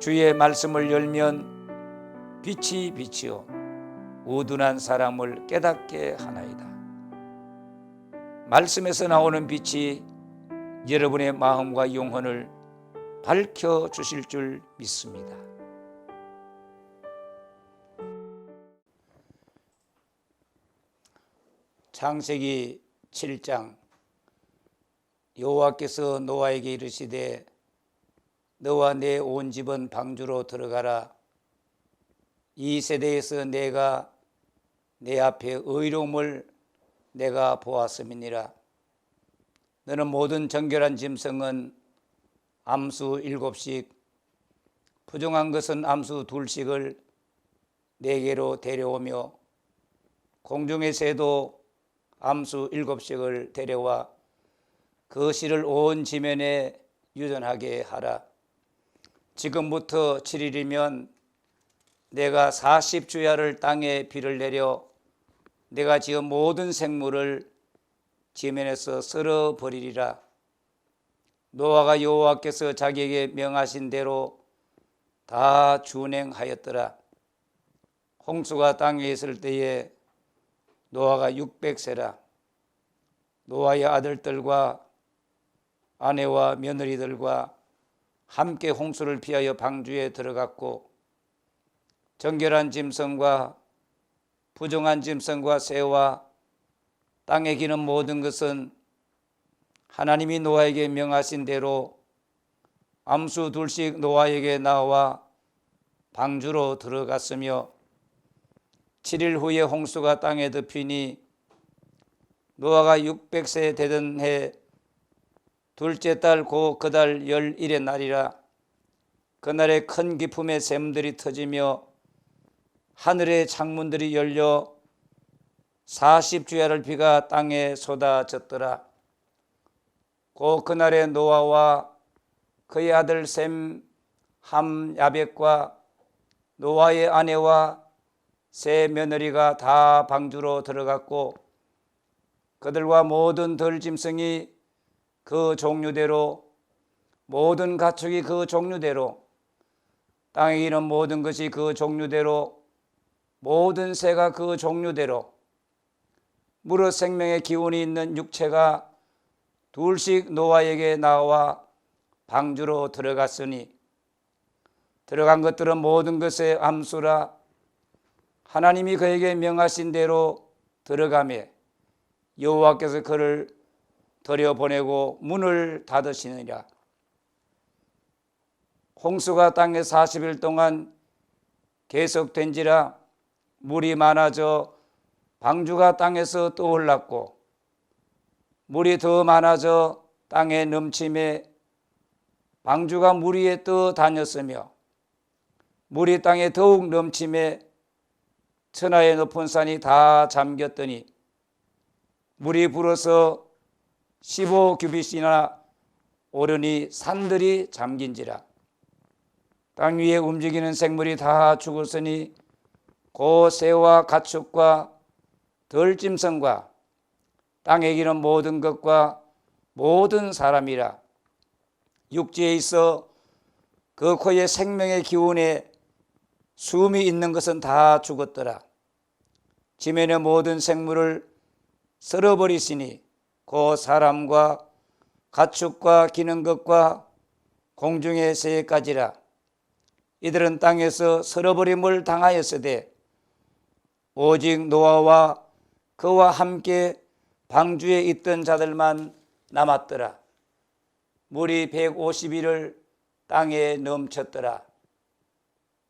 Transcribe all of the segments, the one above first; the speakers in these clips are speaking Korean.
주의 말씀을 열면 빛이 빛이요 우둔한 사람을 깨닫게 하나이다. 말씀에서 나오는 빛이 여러분의 마음과 영혼을 밝혀 주실 줄 믿습니다. 창세기 7장 여호와께서 노아에게 이르시되 너와 내 온 집은 방주로 들어가라 이 세대에서 내가 내 앞에 의로움을 내가 보았음이니라 너는 모든 정결한 짐승은 암수 일곱씩 부정한 것은 암수 둘씩을 네개로 데려오며 공중의 새도 암수 일곱씩을 데려와 그 씨를 온 지면에 유전하게 하라. 지금부터 7일이면 내가 40주야를 땅에 비를 내려 내가 지은 모든 생물을 지면에서 썰어 버리리라. 노아가 여호와께서 자기에게 명하신 대로 다 준행하였더라. 홍수가 땅에 있을 때에 노아가 600세라. 노아의 아들들과 아내와 며느리들과 함께 홍수를 피하여 방주에 들어갔고 정결한 짐승과 부정한 짐승과 새와 땅에 기는 모든 것은 하나님이 노아에게 명하신 대로 암수 둘씩 노아에게 나와 방주로 들어갔으며 7일 후에 홍수가 땅에 덮이니 노아가 600세 되던 해 둘째 달 고 그 달 열일의 날이라 그날에 큰 기품의 샘들이 터지며 하늘의 창문들이 열려 40주야를 비가 땅에 쏟아졌더라. 고 그날에 노아와 그의 아들 샘 함 야벳과 노아의 아내와 세 며느리가 다 방주로 들어갔고 그들과 모든 들짐승이 그 종류대로 모든 가축이 그 종류대로 땅에 있는 모든 것이 그 종류대로 모든 새가 그 종류대로 무릇 생명의 기운이 있는 육체가 둘씩 노아에게 나와 방주로 들어갔으니 들어간 것들은 모든 것의 암수라 하나님이 그에게 명하신 대로 들어가매 여호와께서 그를 들여보내고 문을 닫으시느니라. 홍수가 땅에 40일 동안 계속된지라 물이 많아져 방주가 땅에서 떠올랐고 물이 더 많아져 땅에 넘침에 방주가 물 위에 떠 다녔으며 물이 땅에 더욱 넘침에 천하의 높은 산이 다 잠겼더니 물이 불어서 15규빗이나 오르니 산들이 잠긴지라 땅 위에 움직이는 생물이 다 죽었으니 고 새와 가축과 덜짐승과 땅에 기는 모든 것과 모든 사람이라 육지에 있어 그 코에 생명의 기운에 숨이 있는 것은 다 죽었더라. 지면의 모든 생물을 썰어버리시니 그 사람과 가축과 기는 것과 공중의 새까지라. 이들은 땅에서 썰어버림을 당하였으되 오직 노아와 그와 함께 방주에 있던 자들만 남았더라. 물이 150일을 땅에 넘쳤더라.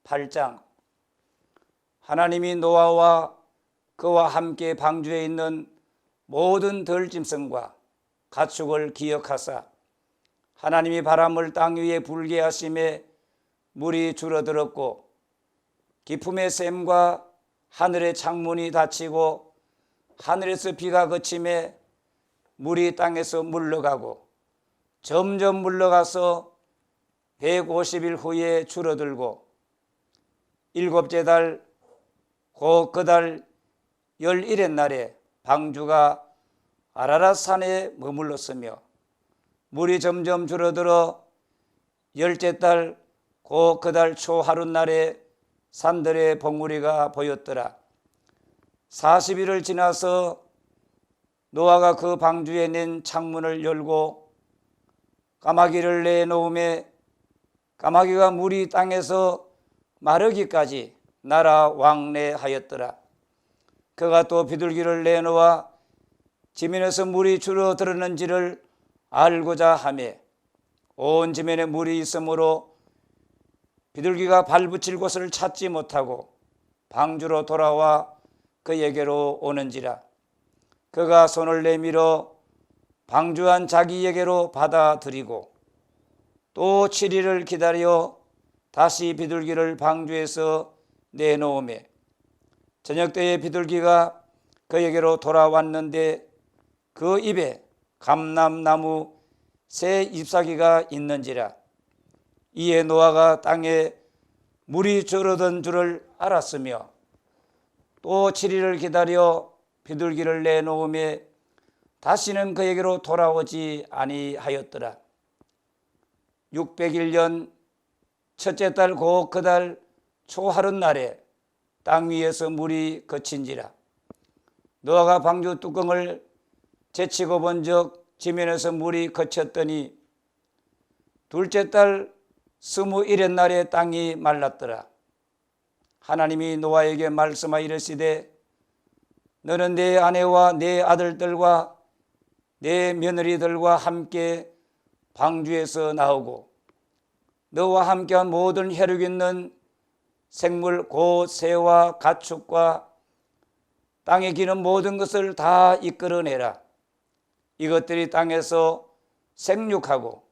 8장 하나님이 노아와 그와 함께 방주에 있는 모든 들짐승과 가축을 기억하사 하나님이 바람을 땅 위에 불게 하심에 물이 줄어들었고 기품의 샘과 하늘의 창문이 닫히고 하늘에서 비가 그침에 물이 땅에서 물러가고 점점 물러가서 150일 후에 줄어들고 일곱째 달, 곧 그달 열일의 날에 방주가 아라랏 산에 머물렀으며 물이 점점 줄어들어 열째 달, 곧 그달 초 하룻 날에 산들의 봉우리가 보였더라. 40일을 지나서 노아가 그 방주에 낸 창문을 열고 까마귀를 내놓음에 까마귀가 물이 땅에서 마르기까지 날아 왕래하였더라. 그가 또 비둘기를 내놓아 지면에서 물이 줄어들었는지를 알고자 하며 온 지면에 물이 있으므로 비둘기가 발붙일 곳을 찾지 못하고 방주로 돌아와 그에게로 오는지라. 그가 손을 내밀어 방주한 자기에게로 받아들이고 또 7일을 기다려 다시 비둘기를 방주에서 내놓음에 저녁 때에 비둘기가 그에게로 돌아왔는데 그 입에 감람나무 새 잎사귀가 있는지라. 이에 노아가 땅에 물이 줄어든 줄을 알았으며 또 7일을 기다려 비둘기를 내놓음에 다시는 그에게로 돌아오지 아니하였더라. 601년 첫째 달곧 그달 초하룻 날에 땅 위에서 물이 그친지라. 노아가 방주 뚜껑을 제치고 본적 지면에서 물이 그쳤더니 둘째 달 스무일의 날에 땅이 말랐더라. 하나님이 노아에게 말씀하 이르시되 너는 내 아내와 내 아들들과 내 며느리들과 함께 방주에서 나오고 너와 함께한 모든 혈육 있는 생물 곧 새와 가축과 땅에 기는 모든 것을 다 이끌어내라. 이것들이 땅에서 생육하고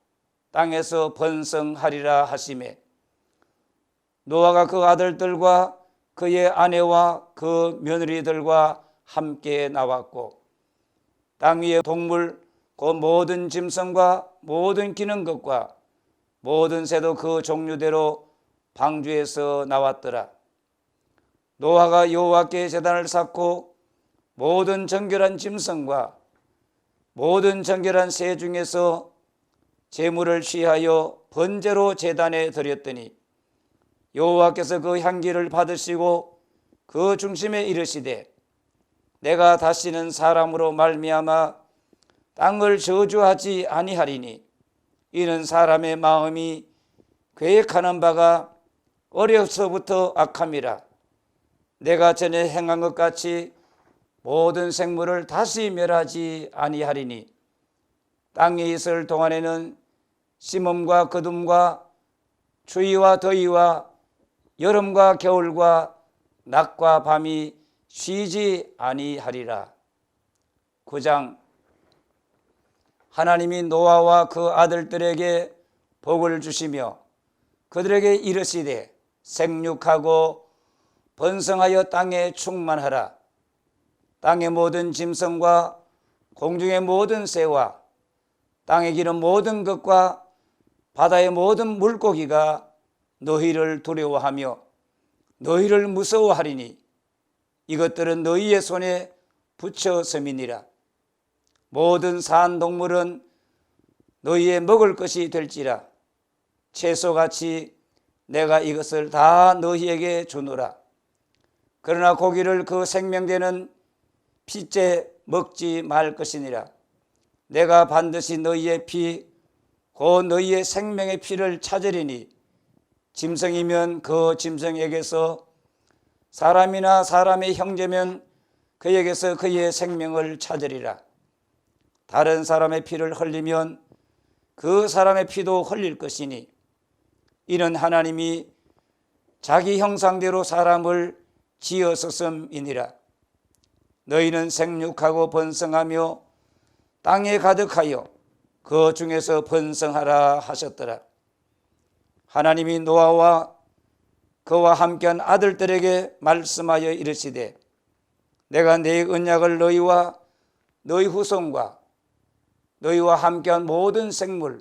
땅에서 번성하리라 하심에 노아가 그 아들들과 그의 아내와 그 며느리들과 함께 나왔고 땅 위의 동물 그 모든 짐승과 모든 기는 것과 모든 새도 그 종류대로 방주에서 나왔더라. 노아가 여호와께 제단을 쌓고 모든 정결한 짐승과 모든 정결한 새 중에서 제물을 취하여 번제로 제단에 드렸더니 여호와께서 그 향기를 받으시고 그 중심에 이르시되 내가 다시는 사람으로 말미암아 땅을 저주하지 아니하리니 이는 사람의 마음이 계획하는 바가 어려서부터 악함이라 내가 전에 행한 것 같이 모든 생물을 다시 멸하지 아니하리니 땅에 있을 동안에는 심음과 거둠과 추위와 더위와 여름과 겨울과 낮과 밤이 쉬지 아니하리라. 9장 하나님이 노아와 그 아들들에게 복을 주시며 그들에게 이르시되 생육하고 번성하여 땅에 충만하라. 땅의 모든 짐승과 공중의 모든 새와 땅에 기는 모든 것과 바다의 모든 물고기가 너희를 두려워하며 너희를 무서워하리니 이것들은 너희의 손에 붙여섬이니라. 모든 산 동물은 너희의 먹을 것이 될지라. 채소같이 내가 이것을 다 너희에게 주노라. 그러나 고기를 그 생명되는 피째 먹지 말 것이니라. 내가 반드시 너희의 피, 곧 너희의 생명의 피를 찾으리니 짐승이면 그 짐승에게서 사람이나 사람의 형제면 그에게서 그의 생명을 찾으리라. 다른 사람의 피를 흘리면 그 사람의 피도 흘릴 것이니 이는 하나님이 자기 형상대로 사람을 지었었음이니라. 너희는 생육하고 번성하며 땅에 가득하여 그 중에서 번성하라 하셨더라. 하나님이 노아와 그와 함께한 아들들에게 말씀하여 이르시되 내가 내 언약을 너희와 너희 후손과 너희와 함께한 모든 생물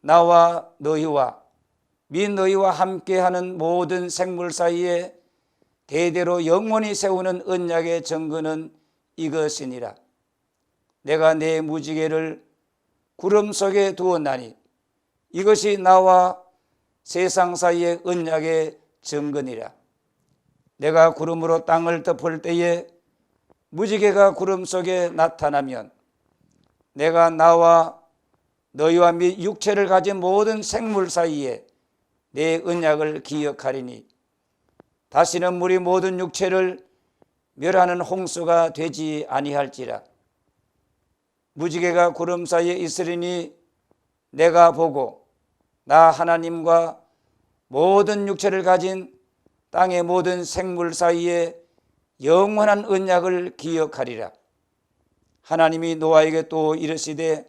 나와 너희와 미 너희와 함께하는 모든 생물 사이에 대대로 영원히 세우는 언약의 증거는 이것이니라. 내가 내 무지개를 구름 속에 두었나니 이것이 나와 세상 사이의 언약의 증거니라. 내가 구름으로 땅을 덮을 때에 무지개가 구름 속에 나타나면 내가 나와 너희와 및 육체를 가진 모든 생물 사이에 내 언약을 기억하리니 다시는 물이 모든 육체를 멸하는 홍수가 되지 아니할지라 무지개가 구름 사이에 있으리니 내가 보고 나 하나님과 모든 육체를 가진 땅의 모든 생물 사이에 영원한 언약을 기억하리라. 하나님이 노아에게 또 이르시되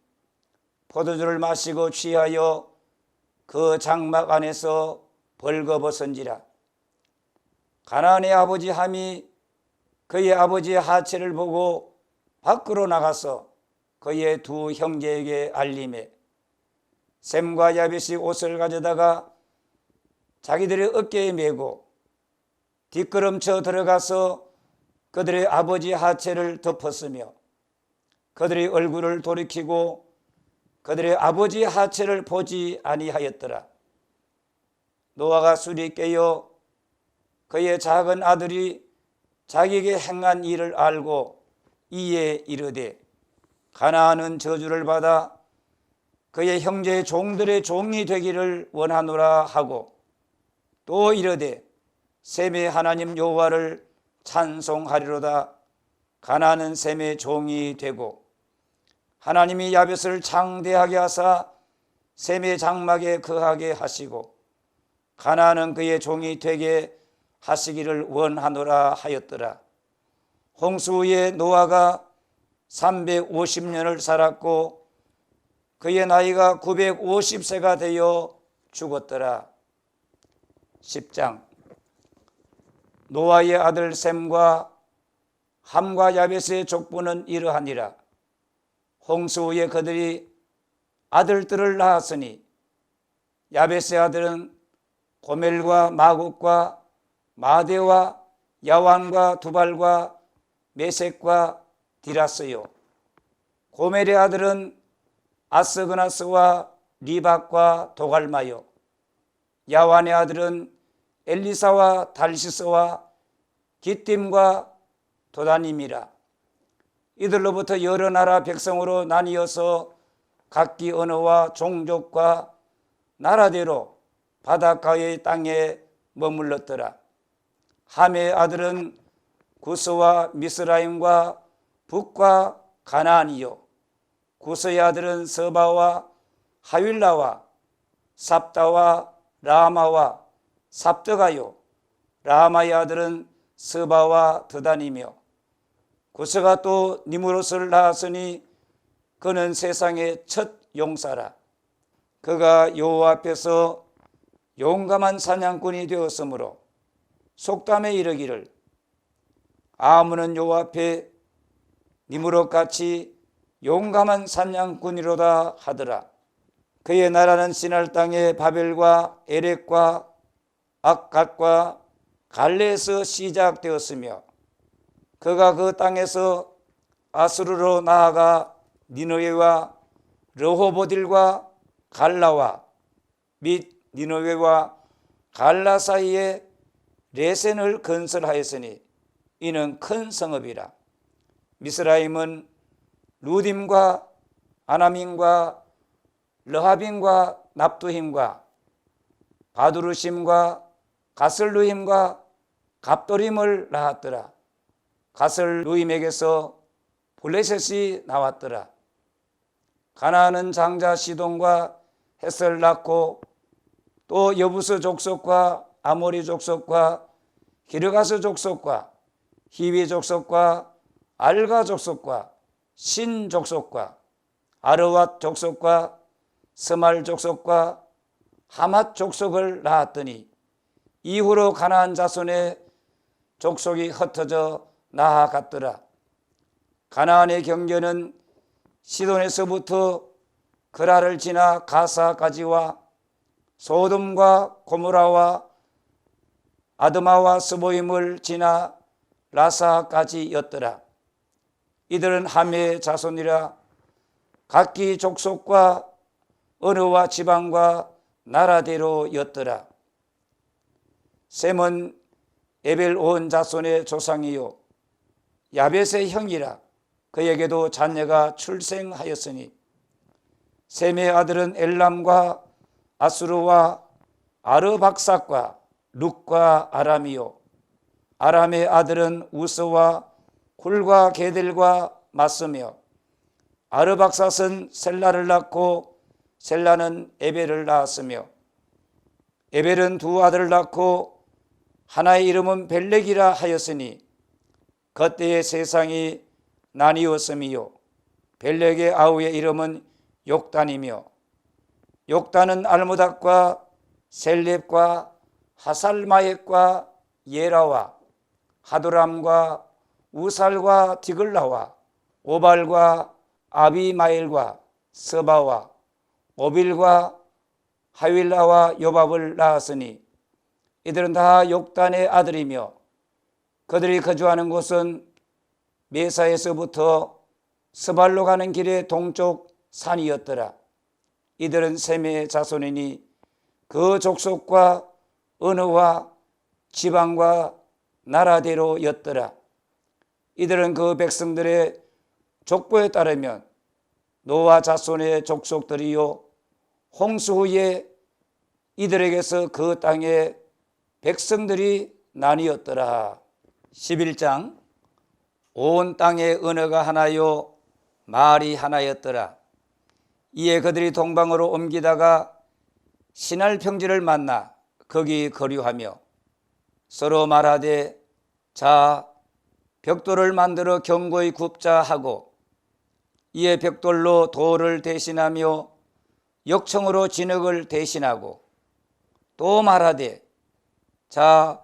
포도주를 마시고 취하여 그 장막 안에서 벌거벗은지라. 가나안의 아버지 함이 그의 아버지의 하체를 보고 밖으로 나가서 그의 두 형제에게 알림해 샘과 야벳이 옷을 가져다가 자기들의 어깨에 메고 뒷걸음쳐 들어가서 그들의 아버지 하체를 덮었으며 그들의 얼굴을 돌이키고 그들의 아버지 하체를 보지 아니하였더라. 노아가 술이 깨어 그의 작은 아들이 자기에게 행한 일을 알고 이에 이르되 가나안은 저주를 받아 그의 형제의 종들의 종이 되기를 원하노라 하고 또 이르되 셈의 하나님 여호와를 찬송하리로다 가나안은 셈의 종이 되고 하나님이 야벳을 장대하게 하사 셈의 장막에 거하게 하시고 가나안은 그의 종이 되게 하시기를 원하노라 하였더라. 홍수 후에 노아가 350년을 살았고 그의 나이가 950세가 되어 죽었더라. 10장. 노아의 아들 셈과 함과 야벳의 족보는 이러하니라. 홍수 후에 그들이 아들들을 낳았으니 야벳의 아들은 고멜과 마국과 마대와 야완과 두발과 메색과 디라스요. 고멜의 아들은 아스그나스와 리박과 도갈마요. 야완의 아들은 엘리사와 달시스와 기띔과 도다님이라 이들로부터 여러 나라 백성으로 나뉘어서 각기 언어와 종족과 나라대로 바닷가의 땅에 머물렀더라. 함의 아들은 구스와 미스라임과 북과 가나안이요. 구스의 아들은 서바와 하윌라와 삽다와 라마와 삽드가요. 라마의 아들은 스바와 드단이며 구스가 또 니무롯을 낳았으니 그는 세상의 첫 용사라. 그가 여호와 앞에서 용감한 사냥꾼이 되었으므로 속담에 이르기를 아무는 여호와 앞에 니무롯 같이 용감한 사냥꾼이로다 하더라. 그의 나라는 신할 땅의 바벨과 에렉과 악갓과 갈레에서 시작되었으며 그가 그 땅에서 아수르로 나아가 니노웨와 르호보딜과 갈라와 및 니노웨와 갈라 사이에 레센을 건설하였으니 이는 큰 성읍이라 미스라임은 루딤과 아나민과 르하빈과 납두힘과 바두르심과 가슬루임과 갑도림을 낳았더라. 가슬 루임에게서 블레셋이 나왔더라. 가나안은 장자 시돈과 햇을 낳고 또 여부스 족속과 아모리 족속과 기르가스 족속과 히위 족속과 알가 족속과 신 족속과 아르왓 족속과 스말 족속과 하맛 족속을 낳았더니 이후로 가나안 자손의 족속이 흩어져 나아갔더라. 가나안의 경계는 시돈에서부터 그라를 지나 가사까지와 소돔과 고무라와 아드마와 스보임을 지나 라사까지였더라. 이들은 함의 자손이라 각기 족속과 언어와 지방과 나라대로였더라. 셈은 에벨 온 자손의 조상이요 야벳의 형이라 그에게도 자녀가 출생하였으니 셈의 아들은 엘람과 아수르와 아르박삭과 룩과 아람이요. 아람의 아들은 우스와 굴과 게들과 맞으며 아르박삭은 셀라를 낳고 셀라는 에벨을 낳았으며 에벨은 두 아들을 낳고 하나의 이름은 벨렉이라 하였으니 그때의 세상이 나뉘었음이요. 벨렉의 아우의 이름은 욕단이며 욕단은 알무닥과 셀렙과 하살마엡과 예라와 하도람과 우살과 디글라와 오발과 아비마일과 서바와 오빌과 하윌라와 요밥을 낳았으니 이들은 다 욕단의 아들이며 그들이 거주하는 곳은 메사에서부터 스발로 가는 길의 동쪽 산이었더라. 이들은 셈의 자손이니 그 족속과 언어와 지방과 나라대로였더라. 이들은 그 백성들의 족보에 따르면 노아 자손의 족속들이요 홍수 후에 이들에게서 그 땅의 백성들이 나뉘었더라. 11장 온 땅의 언어가 하나요 말이 하나였더라. 이에 그들이 동방으로 옮기다가 신할 평지를 만나 거기 거류하며 서로 말하되 자 벽돌을 만들어 경고히 굽자 하고 이에 벽돌로 돌을 대신하며 역청으로 진흙을 대신하고 또 말하되 자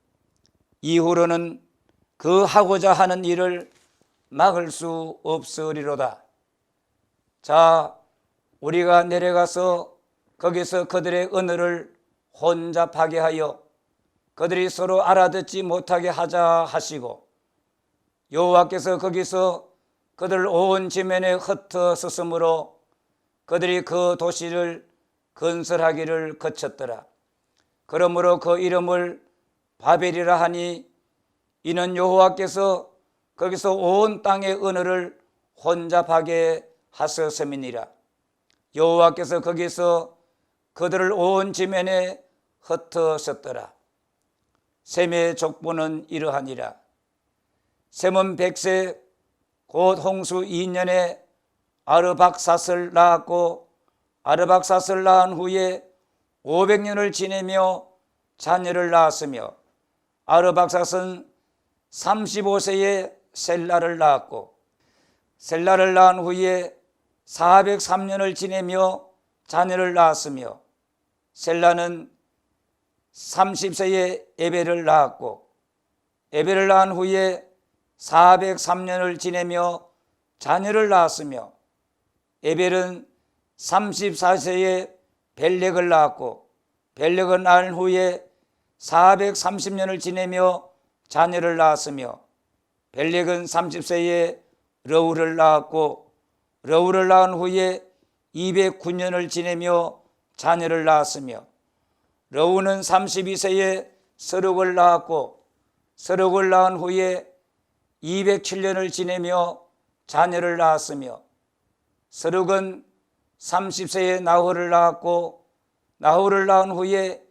이후로는 그 하고자 하는 일을 막을 수 없으리로다. 자, 우리가 내려가서 거기서 그들의 언어를 혼잡하게 하여 그들이 서로 알아듣지 못하게 하자 하시고 여호와께서 거기서 그들 온 지면에 흩어섰으므로 그들이 그 도시를 건설하기를 거쳤더라. 그러므로 그 이름을 바벨이라 하니 이는 여호와께서 거기서 온 땅의 언어를 혼잡하게 하셨음이니라. 여호와께서 거기서 그들을 온 지면에 흩어섰더라. 셈의 족보는 이러하니라. 셈은 백세 곧 홍수 2년에 아르박사스를 낳았고 아르박사스를 낳은 후에 500년을 지내며 자녀를 낳았으며 아르박사스는 35세에 셀라를 낳았고 셀라를 낳은 후에 403년을 지내며 자녀를 낳았으며 셀라는 30세에 에벨을 낳았고 에벨을 낳은 후에 403년을 지내며 자녀를 낳았으며 에벨은 34세에 벨렉을 낳았고 벨렉은 낳은 후에 430년을 지내며 자녀를 낳았으며 벨렉은 30세에 러우를 낳았고 러우를 낳은 후에 209년을 지내며 자녀를 낳았으며 러우는 32세에 서룩을 낳았고 서룩을 낳은 후에 207년을 지내며 자녀를 낳았으며 서룩은 30세에 나홀을 낳았고 나홀을 낳은 후에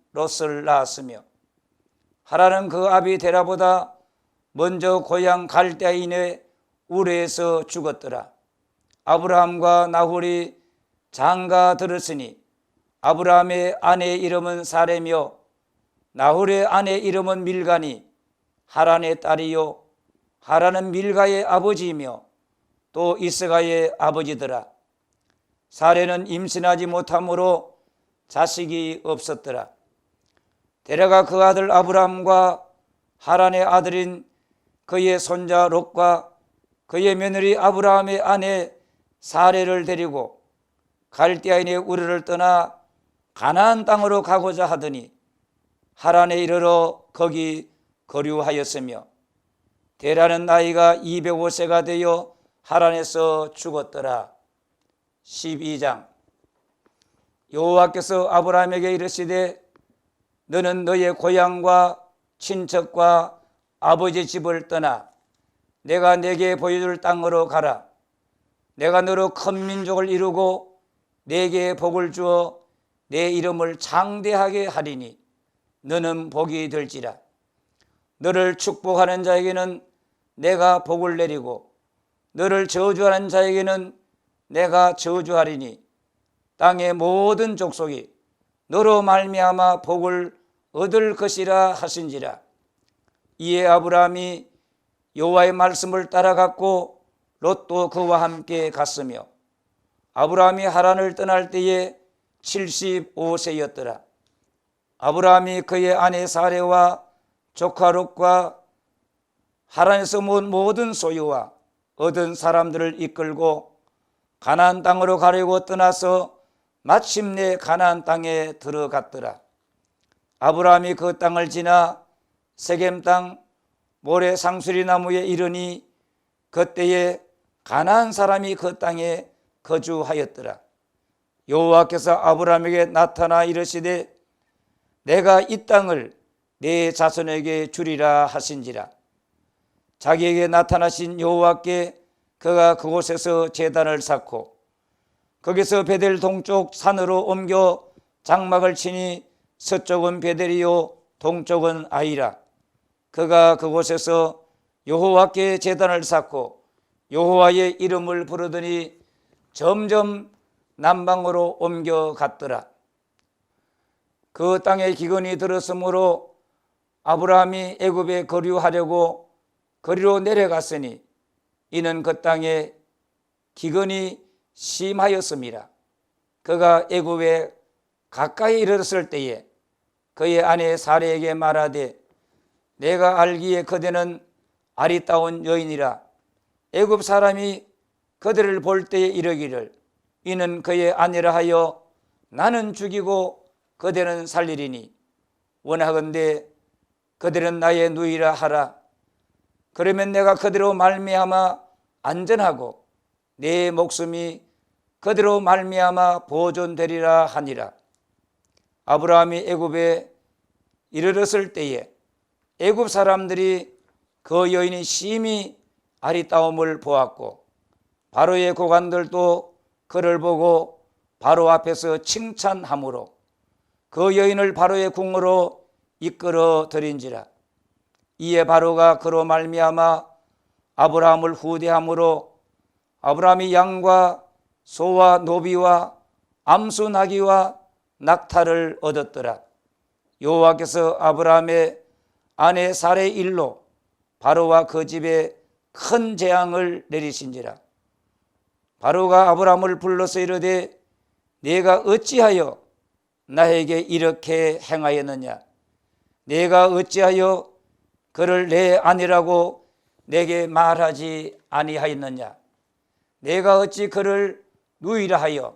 롯을 낳았으며 하란은 그 아비 데라보다 먼저 고향 갈대인의 우레에서 죽었더라. 아브라함과 나홀이 장가 들었으니 아브라함의 아내 이름은 사레며 나홀의 아내 이름은 밀가니 하란의 딸이요 하란은 밀가의 아버지이며 또 이스가의 아버지더라. 사례는 임신하지 못함으로 자식이 없었더라. 데려가 그 아들 아브라함과 하란의 아들인 그의 손자 롯과 그의 며느리 아브라함의 아내 사례를 데리고 갈대아인의 우르를 떠나 가나안 땅으로 가고자 하더니 하란에 이르러 거기 거류하였으며 데라는 나이가 205세가 되어 하란에서 죽었더라. 12장 여호와께서 아브라함에게 이르시되 너는 너의 고향과 친척과 아버지 집을 떠나 내가 내게 보여줄 땅으로 가라. 내가 너로 큰 민족을 이루고 내게 복을 주어 내 이름을 장대하게 하리니 너는 복이 될지라. 너를 축복하는 자에게는 내가 복을 내리고 너를 저주하는 자에게는 내가 저주하리니 땅의 모든 족속이 너로 말미암아 복을 얻을 것이라 하신지라. 이에 아브라함이 여호와의 말씀을 따라갔고 롯도 그와 함께 갔으며 아브라함이 하란을 떠날 때에 75세였더라. 아브라함이 그의 아내 사레와 조카 롯과 하란에서 모은 모든 소유와 얻은 사람들을 이끌고 가나안 땅으로 가려고 떠나서 마침내 가나안 땅에 들어갔더라. 아브라함이 그 땅을 지나 세겜 땅 모래 상수리 나무에 이르니 그때에 가나안 사람이 그 땅에 거주하였더라. 여호와께서 아브라함에게 나타나 이르시되 내가 이 땅을 내 자손에게 주리라 하신지라. 자기에게 나타나신 여호와께 그가 그곳에서 제단을 쌓고 거기서 베델 동쪽 산으로 옮겨 장막을 치니 서쪽은 베델이요 동쪽은 아이라. 그가 그곳에서 여호와께 제단을 쌓고 여호와의 이름을 부르더니 점점 남방으로 옮겨갔더라. 그 땅에 기근이 들었으므로 아브라함이 애굽에 거류하려고 거리로 내려갔으니 이는 그 땅에 기근이 심하였습니다. 그가 애굽에 가까이 이르렀을 때에 그의 아내 사례에게 말하되 내가 알기에 그대는 아리따운 여인이라. 애굽 사람이 그들을 볼 때에 이르기를 이는 그의 아내라 하여 나는 죽이고 그대는 살리리니. 원하건대 그들은 나의 누이라 하라. 그러면 내가 그대로 말미암아 안전하고 내 목숨이 그대로 말미암아 보존되리라 하니라 아브라함이 애굽에 이르렀을 때에 애굽 사람들이 그 여인이 심히 아리따움을 보았고 바로의 고관들도 그를 보고 바로 앞에서 칭찬함으로 그 여인을 바로의 궁으로 이끌어 들인지라. 이에 바로가 그로 말미암아 아브라함을 후대함으로 아브라함이 양과 소와 노비와 암수 나귀와 낙타를 얻었더라. 여호와께서 아브라함의 아내 사례 일로 바로와 그 집에 큰 재앙을 내리신지라. 바로가 아브라함을 불러서 이르되 내가 어찌하여 나에게 이렇게 행하였느냐? 내가 어찌하여 그를 내 아니라고 내게 말하지 아니하였느냐? 내가 어찌 그를 누이라 하여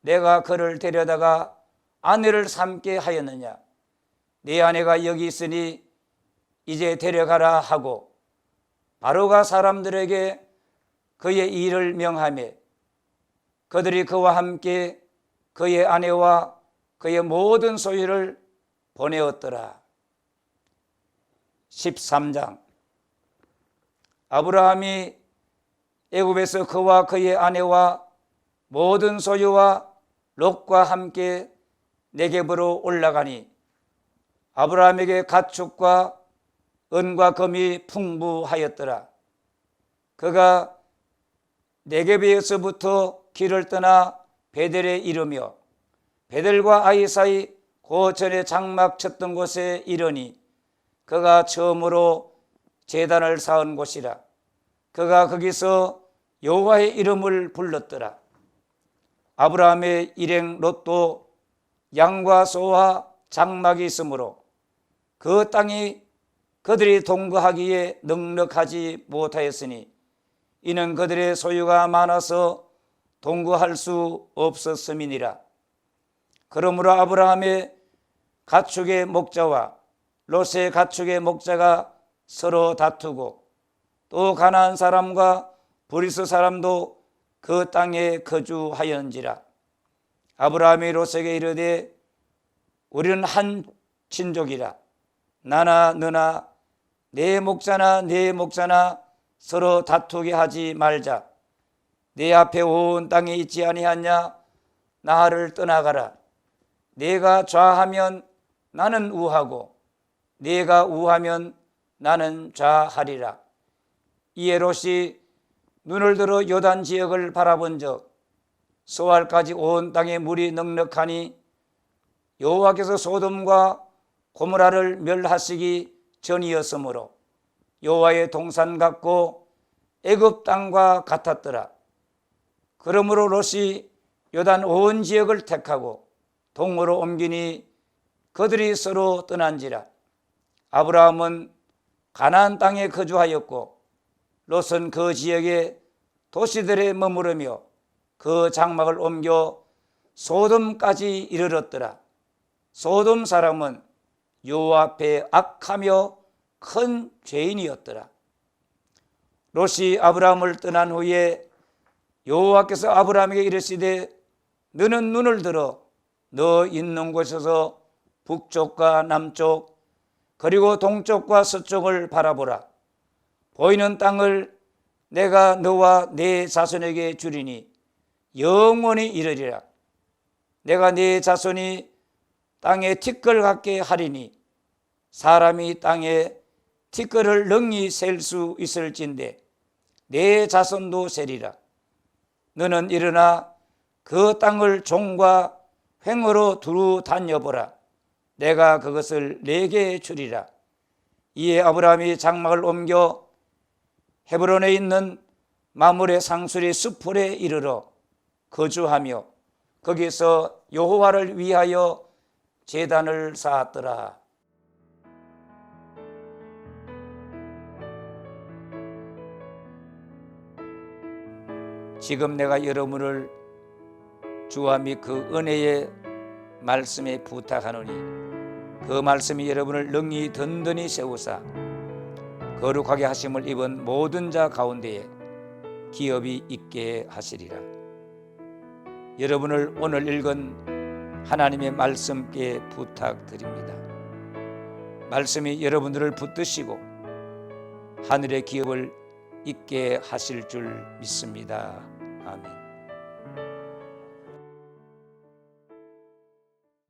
내가 그를 데려다가 아내를 삼게 하였느냐 네 아내가 여기 있으니 이제 데려가라 하고 바로가 사람들에게 그의 일을 명하며 그들이 그와 함께 그의 아내와 그의 모든 소유를 보내었더라. 13장 아브라함이 애굽에서 그와 그의 아내와 모든 소유와 롯과 함께 네겝으로 올라가니 아브라함에게 가축과 은과 금이 풍부하였더라. 그가 네겝에서부터 길을 떠나 베델에 이르며 베델과 아이 사이 고전에 장막 쳤던 곳에 이르니 그가 처음으로 제단을 쌓은 곳이라. 그가 거기서 여호와의 이름을 불렀더라. 아브라함의 일행 롯도 양과 소와 장막이 있으므로 그 땅이 그들이 동거하기에 넉넉하지 못하였으니 이는 그들의 소유가 많아서 동거할 수 없었음이니라. 그러므로 아브라함의 가축의 목자와 롯의 가축의 목자가 서로 다투고 또 가나안 사람과 브리스 사람도 그 땅에 거주하였는지라. 아브라함이 롯에게 이르되 우리는 한 친족이라. 나나 너나 내 목자나 내 목자나 서로 다투게 하지 말자. 내 앞에 온 땅에 있지 아니하냐? 나를 떠나가라. 내가 좌하면 나는 우하고 내가 우하면 나는 좌하리라. 이에 롯이 눈을 들어 요단 지역을 바라본 적 소알까지 온 땅에 물이 넉넉하니 여호와께서 소돔과 고무라를 멸하시기 전이었으므로 여호와의 동산 같고 애굽 땅과 같았더라. 그러므로 롯이 요단 온 지역을 택하고 동으로 옮기니 그들이 서로 떠난지라. 아브라함은 가나안 땅에 거주하였고 롯은 그 지역의 도시들에 머무르며 그 장막을 옮겨 소돔까지 이르렀더라. 소돔 사람은 여호와 앞에 악하며 큰 죄인이었더라. 롯이 아브라함을 떠난 후에 여호와께서 아브라함에게 이르시되 너는 눈을 들어 너 있는 곳에서 북쪽과 남쪽 그리고 동쪽과 서쪽을 바라보라. 보이는 땅을 내가 너와 내 자손에게 주리니 영원히 이르리라. 내가 네 자손이 땅에 티끌 같게 하리니 사람이 땅에 티끌을 능히 셀 수 있을진데 내 자손도 세리라. 너는 일어나 그 땅을 종과 횡으로 두루 다녀보라. 내가 그것을 내게 주리라. 이에 아브라함이 장막을 옮겨 헤브론에 있는 마물의 상수리 수풀에 이르러 거주하며 거기서 여호와를 위하여 제단을 쌓았더라. 지금 내가 여러분을 주와 및 그 은혜의 말씀에 부탁하노니 그 말씀이 여러분을 능히 든든히 세우사 거룩하게 하심을 입은 모든 자 가운데에 기업이 있게 하시리라. 여러분을 오늘 읽은 하나님의 말씀께 부탁드립니다. 말씀이 여러분들을 붙드시고 하늘의 기업을 있게 하실 줄 믿습니다. 아멘.